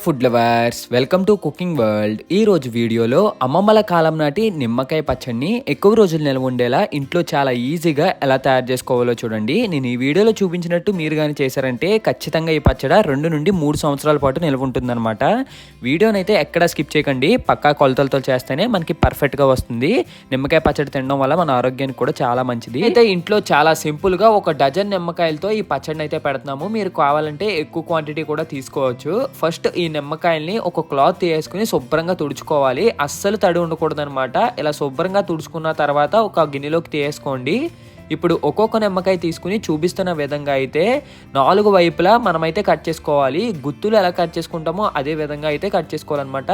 Food lovers welcome to cooking world ఈ రోజు వీడియోలో అమ్మమ్మల కాలం నాటి నిమ్మకాయ పచ్చడిని ఎక్కువ రోజులు నిల్వ ఉండేలా ఇంట్లో చాలా ఈజీగా ఎలా తయారు చేసుకోవాలో చూడండి. నేను ఈ వీడియోలో చూపించినట్టు మీరు కానీ చేశారంటే ఖచ్చితంగా ఈ పచ్చడి రెండు నుండి మూడు సంవత్సరాల పాటు నిల్వ ఉంటుందన్నమాట. వీడియోనైతే ఎక్కడ స్కిప్ చేయకండి. పక్కా కొలతలతో చేస్తేనే మనకి పర్ఫెక్ట్గా వస్తుంది. నిమ్మకాయ పచ్చడి తినడం వల్ల మన ఆరోగ్యానికి కూడా చాలా మంచిది. అయితే ఇంట్లో చాలా సింపుల్గా ఒక డజన్ నిమ్మకాయలతో ఈ పచ్చడిని అయితే పెడుతున్నాము. మీరు కావాలంటే ఎక్కువ క్వాంటిటీ కూడా తీసుకోవచ్చు. ఫస్ట్ ఈ నిమ్మకాయల్ని ఒక క్లాత్ వేసుకుని శుభ్రంగా తుడుచుకోవాలి. అస్సలు తడి ఉండకూడదు అనమాట ఇలా శుభ్రంగా తుడుచుకున్న తర్వాత ఒక గిన్నెలోకి తీసుకోండి. ఇప్పుడు ఒక్కొక్క నిమ్మకాయ తీసుకుని చూపిస్తున్న విధంగా అయితే నాలుగు వైపులా మనమైతే కట్ చేసుకోవాలి. గుత్తులు ఎలా కట్ చేసుకుంటామో అదే విధంగా అయితే కట్ చేసుకోవాలన్నమాట.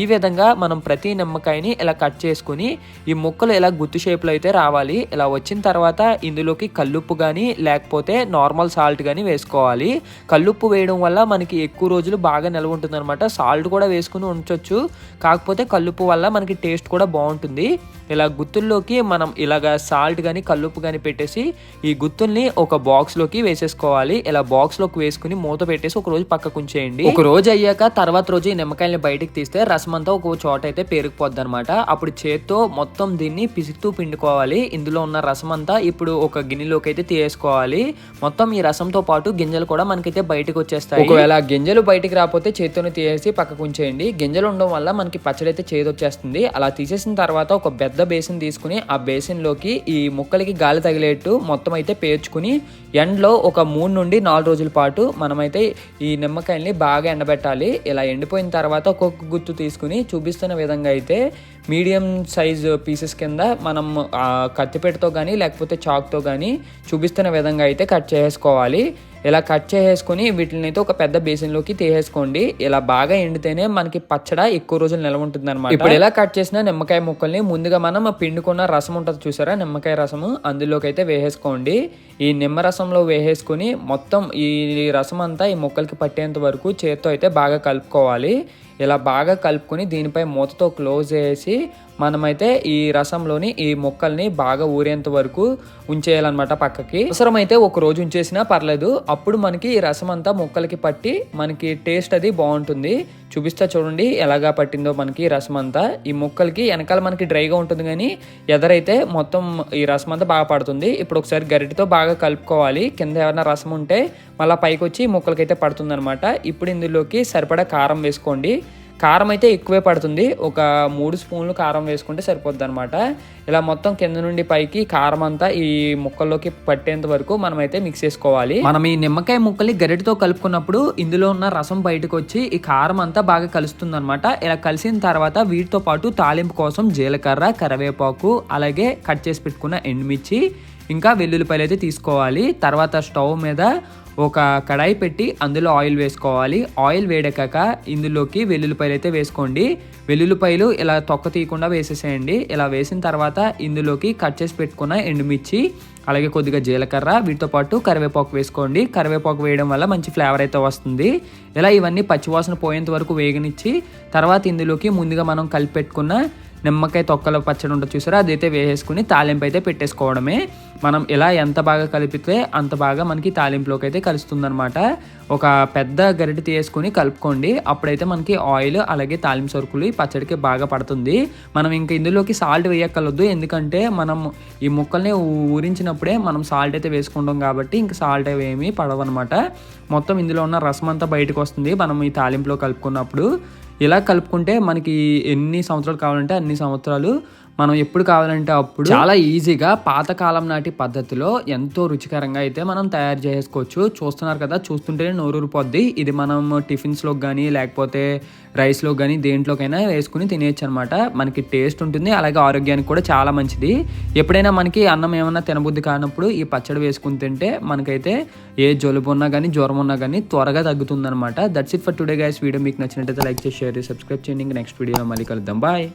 ఈ విధంగా మనం ప్రతి నిమ్మకాయని ఇలా కట్ చేసుకుని ఈ ముక్కలు ఇలా గుత్తు షేప్లో అయితే రావాలి. ఇలా వచ్చిన తర్వాత ఇందులోకి కల్లుప్పు కానీ లేకపోతే నార్మల్ సాల్ట్ కానీ వేసుకోవాలి. కల్లుప్పు వేయడం వల్ల మనకి ఎక్కువ రోజులు బాగా నిల్వ ఉంటుంది అనమాట సాల్ట్ కూడా వేసుకుని ఉంచవచ్చు కాకపోతే కల్లుప్పు వల్ల మనకి టేస్ట్ కూడా బాగుంటుంది. ఇలా గుత్తుల్లోకి మనం ఇలాగ సాల్ట్ కానీ కల్లుప్పు కానీ పెట్టేసి ఈ గుత్తుల్ని ఒక బాక్స్లోకి వేసేసుకోవాలి. ఇలా బాక్స్లోకి వేసుకుని మూత పెట్టేసి ఒక రోజు పక్కకు ఉంచేయండి. ఒక రోజు అయ్యాక తర్వాత రోజు ఈ నిమ్మకాయల్ని బయటికి తీస్తే రసం అంతా ఒక చోట అయితే పేరుకుపోద్ది అనమాట అప్పుడు చేత్తో మొత్తం దీన్ని పిసుకుతూ పిండుకోవాలి. ఇందులో ఉన్న రసం అంతా ఇప్పుడు ఒక గిన్నెలోకి అయితే తీసేసుకోవాలి. మొత్తం ఈ రసంతో పాటు గింజలు కూడా మనకైతే బయటకు వచ్చేస్తాయి. ఒకవేళ గింజలు బయటికి రాకపోతే చేత్తోనే తీసేసి పక్కకు ఉంచేయండి. గింజలు ఉండడం వల్ల మనకి పచ్చడి అయితే చేదు వచ్చేస్తుంది అలా తీసేసిన తర్వాత ఒక పెద్ద బేసిన్ తీసుకుని ఆ బేసిన్లోకి ఈ ముక్కలకి గాలి తగిలేట్టు మొత్తం అయితే పేర్చుకుని ఎండలో ఒక మూడు నుండి నాలుగు రోజుల పాటు మనమైతే ఈ నిమ్మకాయల్ని బాగా ఎండబెట్టాలి. ఇలా ఎండిపోయిన తర్వాత ఒక్కొక్క గుత్తు తీసుకుని చూపిస్తున్న విధంగా అయితే మీడియం సైజ్ పీసెస్ కింద మనం కత్తిపెట్టతో కానీ లేకపోతే చాక్తో కానీ చూపిస్తున్న విధంగా అయితే కట్ చేసుకోవాలి ఇలా కట్ చేసేసుకొని వీటిని అయితే ఒక పెద్ద బేసిన్లోకి తీసేసుకోండి. ఇలా బాగా ఎండితేనే మనకి పచ్చడ ఎక్కువ రోజులు నిల్వ ఉంటుంది అనమాట ఇప్పుడు ఇలా కట్ చేసిన నిమ్మకాయ ముక్కల్ని ముందుగా మనం పిండుకున్న రసం ఉంటుంది చూసారా? నిమ్మకాయ రసము అందులోకి అయితే వేసేసుకోండి. ఈ నిమ్మ రసంలో వేసేసుకొని మొత్తం ఈ రసం అంతా ఈ ముక్కలకి పట్టేంత వరకు చేత్తో అయితే బాగా కలుపుకోవాలి. ఇలా బాగా కలుపుకొని దీనిపై మూతతో క్లోజ్ చేసి మనమైతే ఈ రసంలోని ఈ ముక్కల్ని బాగా ఊరేంత వరకు ఉంచేయాలన్నమాట పక్కకి. అవసరమైతే ఒక రోజు ఉంచేసినా పర్లేదు. అప్పుడు మనకి ఈ రసం అంతా ముక్కలకి పట్టి మనకి టేస్ట్ అది బాగుంటుంది. చూపిస్తా చూడండి ఎలాగా పట్టిందో మనకి రసం అంతా ఈ ముక్కలకి వెనకాల మనకి డ్రైగా ఉంటుంది కానీ ఎదరైతే మొత్తం ఈ రసం అంతా బాగా పడుతుంది. ఇప్పుడు ఒకసారి గరిటితో బాగా కలుపుకోవాలి. కింద ఏమైనా రసం ఉంటే మళ్ళీ పైకి వచ్చి ముక్కలకైతే పడుతుంది అనమాట ఇప్పుడు ఇందులోకి సరిపడా కారం వేసుకోండి. కారం అయితే ఎక్కువే పడుతుంది. ఒక మూడు స్పూన్లు కారం వేసుకుంటే సరిపోద్ది అనమాట ఇలా మొత్తం కింద నుండి పైకి కారం అంతా ఈ ముక్కల్లోకి పట్టేంత వరకు మనమైతే మిక్స్ చేసుకోవాలి. మనం ఈ నిమ్మకాయ ముక్కల్ని గరిటతో కలుపుకున్నప్పుడు ఇందులో ఉన్న రసం బయటకు వచ్చి ఈ కారం అంతా బాగా కలుస్తుంది అనమాట ఇలా కలిసిన తర్వాత వీటితో పాటు తాలింపు కోసం జీలకర్ర కరివేపాకు అలాగే కట్ చేసి పెట్టుకున్న ఎండుమిర్చి ఇంకా వెల్లుల్లిపాయలు అయితే తీసుకోవాలి. తర్వాత స్టవ్ మీద ఒక కడాయి పెట్టి అందులో ఆయిల్ వేసుకోవాలి. ఆయిల్ వేడెక్కాక ఇందులోకి వెల్లుల్లిపాయలు అయితే వేసుకోండి. వెల్లుల్లిపాయలు ఇలా తొక్క తీయకుండా వేసేసేయండి. ఇలా వేసిన తర్వాత ఇందులోకి కట్ చేసి పెట్టుకున్న ఎండుమిర్చి అలాగే కొద్దిగా జీలకర్ర వీటితో పాటు కరివేపాకు వేసుకోండి. కరివేపాకు వేయడం వల్ల మంచి ఫ్లేవర్ అయితే వస్తుంది. ఇలా ఇవన్నీ పచ్చివాసన పోయేంత వరకు వేగనిచ్చి తర్వాత ఇందులోకి ముందుగా మనం కలిపి పెట్టుకున్న నిమ్మకాయ తొక్కల పచ్చడి ఉంటుంది చూసారా? అదైతే వేసేసుకుని తాలింపు అయితే పెట్టేసుకోవడమే. మనం ఇలా ఎంత బాగా కలిపితే అంత బాగా మనకి తాలింపులోకి అయితే కలుస్తుందనమాట ఒక పెద్ద గరిటె తీసుకొని కలుపుకోండి. అప్పుడైతే మనకి ఆయిల్ అలాగే తాలింపు సరుకులు పచ్చడికి బాగా పడుతుంది. మనం ఇంకా ఇందులోకి సాల్ట్ వేయక్కర్లేదు. ఎందుకంటే మనం ఈ ముక్కల్ని ఊరించినప్పుడే మనం సాల్ట్ అయితే వేసుకుంటాం కాబట్టి ఇంకా సాల్ట్ ఏమీ పడవన్నమాట. మొత్తం ఇందులో ఉన్న రసం అంతా బయటకు వస్తుంది మనం ఈ తాలింపులో కలుపుకున్నప్పుడు. ఇలా కలుపుకుంటే మనకి ఎన్ని సంవత్సరాలు కావాలంటే అన్ని సంవత్సరాలు మనం ఎప్పుడు కావాలంటే అప్పుడు చాలా ఈజీగా పాతకాలం నాటి పద్ధతిలో ఎంతో రుచికరంగా అయితే మనం తయారు చేసుకోవచ్చు. చూస్తున్నారు కదా చూస్తుంటేనే నోరూరిపోద్ది. ఇది మనం టిఫిన్స్లో కానీ లేకపోతే రైస్లో కానీ దేంట్లోకైనా వేసుకుని తినేయచ్చు అనమాట మనకి టేస్ట్ ఉంటుంది అలాగే ఆరోగ్యానికి కూడా చాలా మంచిది. ఎప్పుడైనా మనకి అన్నం ఏమన్నా తినబుద్ధి కానప్పుడు ఈ పచ్చడి వేసుకుని తింటే మనకైతే ఏ జలుబు ఉన్నా కానీ జ్వరం ఉన్నా కానీ త్వరగా తగ్గుతుందనమాట. That's it for today guys video మీకు నచ్చినట్టయితే లైక్ చేసి షేర్ సబ్స్క్రైబ్ చేయండి. నెక్స్ట్ వీడియోలో మళ్ళీ కలుద్దాం. బాయ్